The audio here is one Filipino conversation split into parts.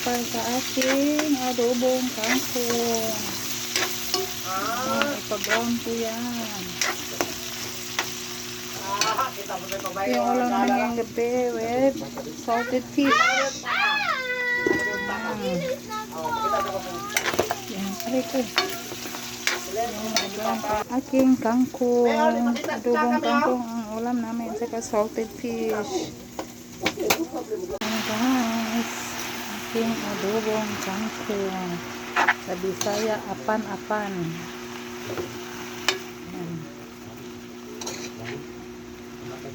para sa aking adobong kangkong. Ah, ipag-brown ko yan. Ito yung ulam namin gabi with salted fish. Yan, aray ko. Aking kangkong. Adobong kangkong ang ulam namin. Saka salted fish. Ayan guys. Aking adobong kangkong. Sa Bisaya, apan-apan.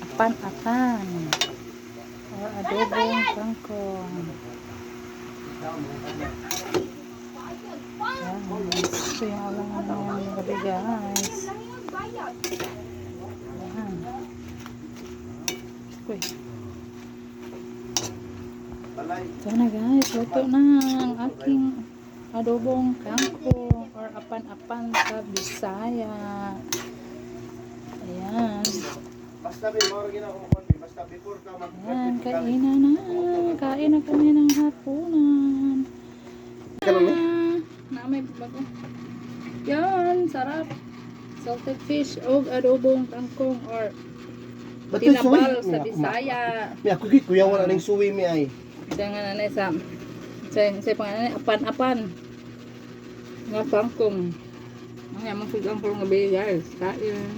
Apan-apan. Or adobong kangkong. Ayan. Ito yung ulam namin gabi guys. Ayan. Uy. Ito na guys, luto na ang aking adobong kangkong or apan-apan sa Bisaya. Ayan. Basta may ko konti, basta before ka mag Ayan, kainan na. Kain na kami ng hapunan. Ah, Namay bago. Yan, sarap. Salted fish o adobong kangkong or tinapal sa Bisaya. Mi ako gid kuya wala ning suwi mi ay. Dengan anay sa sa sa pangalan apan-apan. Nga kangkong. Mga mga sugang pulong gabi guys. Kain.